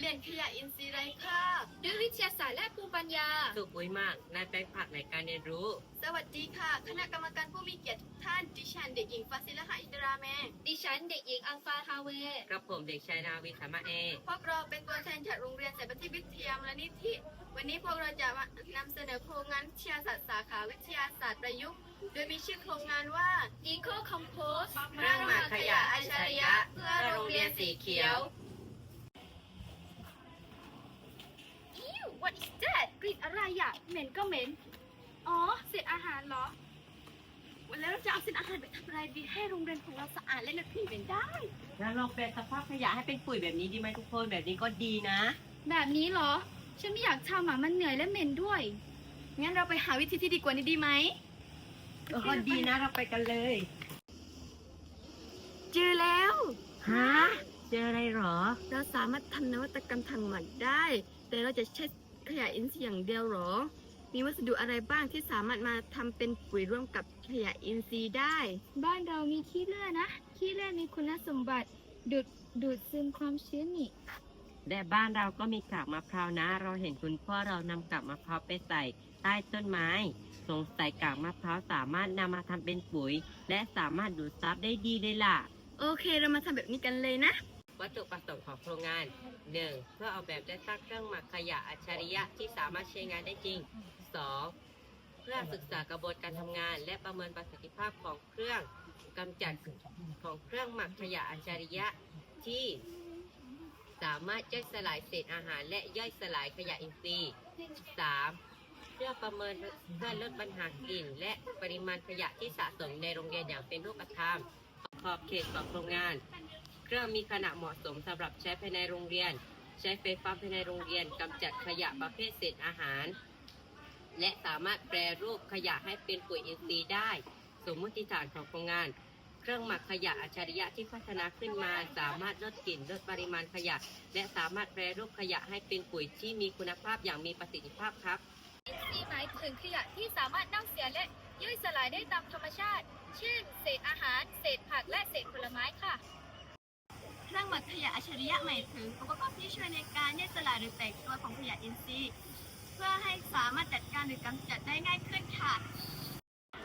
เปลี่ยนขยะอินทรีย์ไร้ค่าด้วยวิทยาศาสตร์และภูมิปัญญา สุขอุ้ยมากนายแปลงผักในการเรียนรู้ สวัสดีค่ะ คณะกรรมการผู้มีเกียรติทุกท่าน ดิฉันเด็กหญิงฟาซิลหะอินตราแมงดิฉันเด็กหญิงอังฟาฮาเวกระผมเด็กชายนาวินสามารถเอพวกเราเป็นตัวแทนจากโรงเรียนสายบัณฑิตวิทยามูลนิธิ วันนี้พวกเราจะมานำเสนอโครงงานวิทยาศาสตร์สาขาวิทยาศาสตร์ประยุกต์ โดยมีชื่อโครงงานว่า Eco Compost เครื่องหมักขยะอัจฉริยะ เพื่อโรงเรียนสีเขียว Ew what is that กลิ่นอะไรอะเหม็นก็เหม็น อ๋อเศษอาหารเหรอวันแล้วเราจะเอาเศษอาหารไปทำอะไรดีให้โรงเรียนของเราสะอาดและลดกลิ่นเหม็นได้ แล้วลองแปลสภาพขยะให้เป็นปุ๋ยแบบนี้ดีไหมทุกคนแบบนี้ก็ดีนะ แบบนี้เหรอ ฉันไม่อยากทำอะมันเหนื่อยและเหม็นด้วย งั้นเราไปหาวิธีที่ดีกว่านี้ดีไหมเออก็ดีนะเราไปกันเลยเจอแล้วฮะเจออะไรหรอ เราสามารถทำนวัตกรรมทางหมักได้ แต่เราจะใช้ ขยะอินทรีย์อย่างเดียวหรอ มีวัสดุอะไรบ้างที่สามารถมาทำเป็นปุ๋ยร่วมกับขยะอินทรีย์ได้ บ้านเรามีขี้เลื่อยนะ ขี้เลื่อยมีคุณสมบัติดูดดูดซึมความชื้นนี่และบ้านเราก็มีกากมะพร้าวนะ เราเห็นคุณพ่อเรานำกากมะพร้าวไปใส่ใต้ต้นไม้ สงสัยกากมะพร้าวสามารถนำมาทำเป็นปุ๋ย และสามารถดูดซับได้ดีเลยล่ะ โอเค เรามาทำแบบนี้กันเลยนะ วัตถุประสงค์ของโครงงาน 1. เพื่อออกแบบและสร้างเครื่องหมักขยะอัจฉริยะที่สามารถใช้งานได้จริง 2. เพื่อศึกษากระบวนการทำงาน และประเมินประสิทธิภาพของเครื่องกำจัดของเครื่องหมักขยะอัจฉริยะที่สามารถย่อยสลายเศษอาหารและย่อยสลายขยะอินทรีย์ 3. เพื่อประเมินเพื่อลดปัญหากลิ่น และปริมาณขยะที่สะสมในโรงเรียนอย่างเป็นรูปธรรม ขอบเขตของโครงงาน เครื่องมีขนาดเหมาะสมสำหรับใช้ภายในโรงเรียน ใช้ไฟฟ้าภายในโรงเรียนกำจัดขยะประเภทเศษอาหาร และสามารถแปรรูปขยะให้เป็นปุ๋ยอินทรีย์ได้ สมมติฐานของโครงงาน เครื่องหมักขยะอัจฉริยะที่พัฒนาขึ้นมา สามารถลดกลิ่นลดปริมาณขยะ และสามารถแปรรูปขยะให้เป็นปุ๋ยที่มีคุณภาพอย่างมีประสิทธิภาพครับที่หมายถึงขยะที่สามารถเน่าเสียและย่อยสลายได้ตามธรรมชาติ เช่น เศษอาหาร เศษผักและเศษผลไม้ค่ะ เครื่องหมักขยะอัจฉริยะหมายถึงอุปกรณ์ที่ช่วยในการแยกสลายหรือแตกตัวของขยะอินทรีย์ เพื่อให้สามารถจัดการหรือกำจัดได้ง่ายขึ้นค่ะ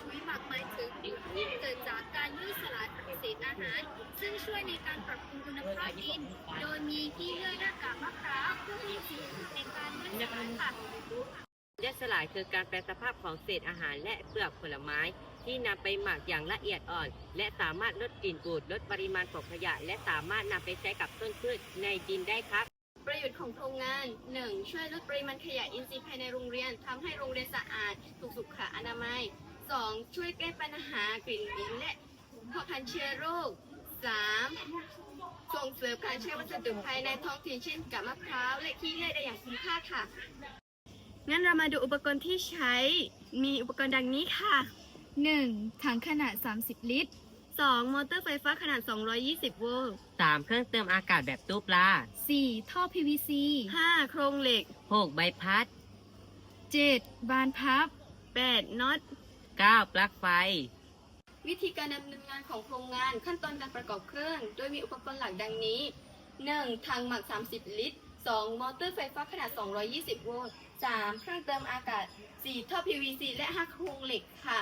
ปุ๋ยหมักหมายถึงที่เกิดจากการย่อยสลายของเศษอาหาร ซึ่งช่วยในการปรับปรุงคุณภาพดิน โดยมีที่เลื่อยและกากมะพร้าวเพื่อให้สิ่งในการย่อยสลายค่ะ ลายคือการแปลสภาพของเศษอาหารและเปลือกผลไม้ ที่นำไปหมักอย่างละเอียดอ่อน และสามารถลดกลิ่นบูดลดปริมาณของขยะ และสามารถนำไปใช้กับต้นพืชในดินได้ครับประโยชน์ของโครงงาน 1. ช่วยลดปริมาณขยะอินทรีย์ภายในโรงเรียนทำให้โรงเรียนสะอาด ถูกสุขอนามัย 2. ช่วยแก้ปัญหากลิ่นเหม็นและพาะพันเชื้อโรค 3. ส่งเสริมการใช้วัสดุภายในท้องถิ่นเช่นกับมะพร้าว และขี้เลื่อยได้อย่างคุ้มค่าค่ะ งั้นเรามาดูอุปกรณ์ที่ใช้ มีอุปกรณ์ดังนี้ค่ะ 1. ถังขนาด 30 ลิตร 2. มอเตอร์ไฟฟ้าขนาด 220 โวลต์ 3. เครื่องเติมอากาศแบบตู้ปลา 4. ท่อ PVC 5. โครงเหล็ก 6. ใบพัด 7. บานพับ 8. น็อต 9. ปลั๊กไฟ วิธีการดำเนินงานของโครงงานขั้นตอนการประกอบเครื่อง โดยมีอุปกรณ์หลักดังนี้ 1. ถังหมัก 30 ลิตร 2. มอเตอร์ไฟฟ้าขนาด 220 โวลต์ 3. เครื่องเติมอากาศ 4. ท่อ PVC และ 5 โครงเหล็กค่ะ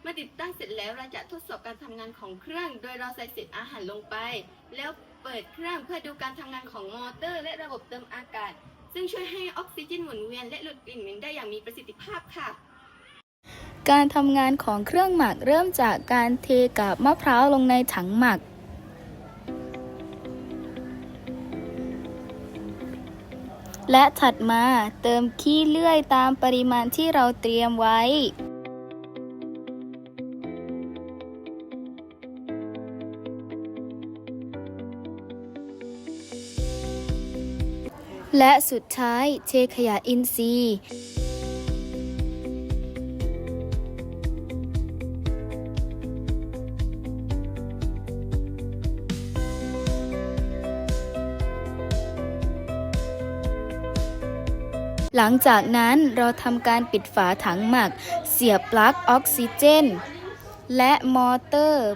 เมื่อติดตั้งเสร็จแล้วเราจะทดสอบการทำงานของเครื่อง โดยเราใส่เศษอาหารลงไป แล้วเปิดเครื่องเพื่อดูการทำงานของมอเตอร์ และระบบเติมอากาศ ซึ่งช่วยให้ออกซิเจนหมุนเวียนและลดกลิ่นเหม็นได้อย่างมีประสิทธิภาพค่ะการทำงานของเครื่องหมักเริ่มจากการเทกาบมะพร้าวลงในถังหมัก และถัดมาเติมขี้เลื่อยตามปริมาณที่เราเตรียมไว้ และสุดท้ายเทขยะอินทรีย์ หลังจากนั้นเราทำการปิดฝาถังหมัก เสียบปลั๊กออกซิเจน และมอเตอร์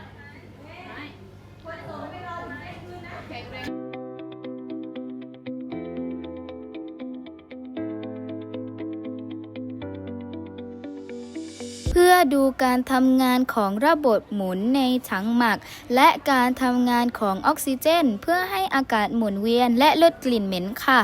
เพื่อดูการทำงานของระบบหมุนในถังหมัก และการทำงานของออกซิเจน เพื่อให้อากาศหมุนเวียนและลดกลิ่นเหม็นค่ะ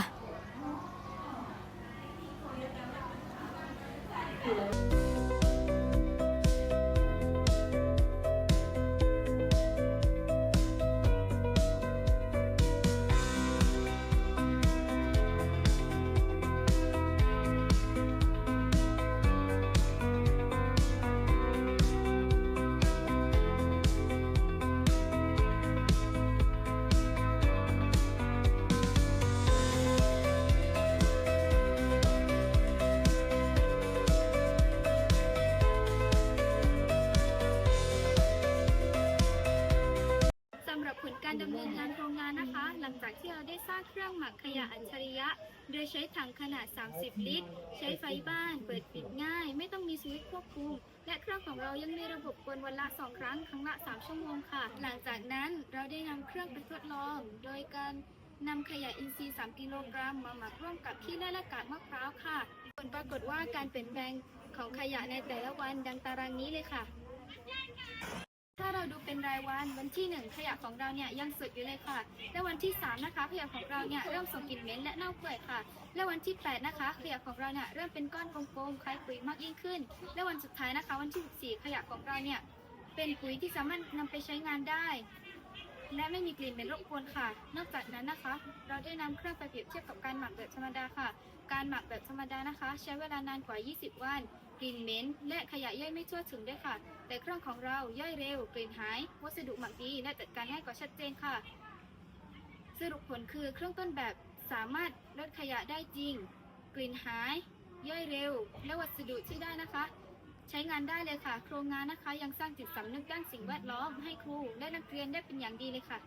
หลังจากที่เราได้สร้างเครื่องหมักขยะอัจฉริยะ โดยใช้ถังขนาด 30 ลิตร ใช้ไฟบ้าน เปิดปิดง่าย ไม่ต้องมีสวิตช์ควบคุม และเครื่องของเรายังมีระบบกวนวันละ 2 ครั้ง ครั้งละ 3 ชั่วโมงค่ะ หลังจากนั้นเราได้นำเครื่องไปทดลอง โดยการนำขยะอินทรีย์ 3 กิโลกรัมมาหมักร่วมกับขี้และและกากมะพร้าวค่ะ ผลปรากฏว่าการเปลี่ยนแปลงของขยะในแต่ละวันดังตารางนี้เลยค่ะ ถ้าเราดูเป็นรายวันวันที่ 1 ขยะของเราเนี่ยยังสดอยู่เลยค่ะ และวันที่ 3 นะคะ ขยะของเราเนี่ยเริ่มส่งกลิ่นเหม็นและเน่าเปื่อยค่ะ และวันที่ 8 นะคะ ขยะของเราเนี่ยเริ่มเป็นก้อนกลมๆคล้ายปุ๋ยมากยิ่งขึ้น และวันสุดท้ายนะคะ วันที่ 14 ขยะของเราเนี่ยเป็นปุ๋ยที่สามารถนำไปใช้งานได้ และไม่มีกลิ่นเหม็นรบกวนค่ะ นอกจากนั้นนะคะ เราได้นำเครื่องไปเปรียบเทียบกับการหมักแบบธรรมดาค่ะ การหมักแบบธรรมดานะคะ ใช้เวลานานกว่า 20 วัน กลิ่นเหม็นและขยะย่อยไม่ทั่วถึงด้วยค่ะ แต่เครื่องของเราย่อยเร็วกลิ่นหาย วัสดุหมักดีและจัดการง่ายกว่าชัดเจนค่ะ สรุปผลคือเครื่องต้นแบบสามารถลดขยะได้จริง กลิ่นหาย ย่อยเร็ว และวัสดุที่ได้นะคะ ใช้งานได้เลยค่ะ โครงงานนะคะ ยังสร้างจิตสำนึกด้านสิ่งแวดล้อมให้ครูและนักเรียนได้เป็นอย่างดีเลยค่ะ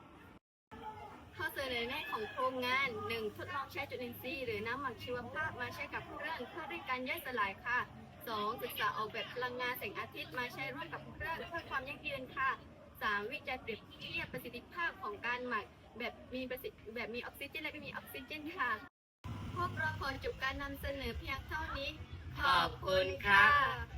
ข้อเสนอแนะของโครงงาน 1. ทดลองใช้จุลินทรีย์หรือน้ำหมักชีวภาพมาใช้กับเครื่องเพื่อเร่งการย่อยสลายค่ะ 2. ศึกษาออกแบบพลังงานแสงอาทิตย์มาใช้ร่วมกับเครื่องเพื่อความยั่งยืนค่ะ 3. วิจัยเปรียบเทียบประสิทธิภาพของการหมักแบบมีประสิทธิแบบมีออกซิเจนและไม่มีออกซิเจนค่ะ พวกเราขอจบการนำเสนอเพียงเท่านี้ ขอบคุณค่ะ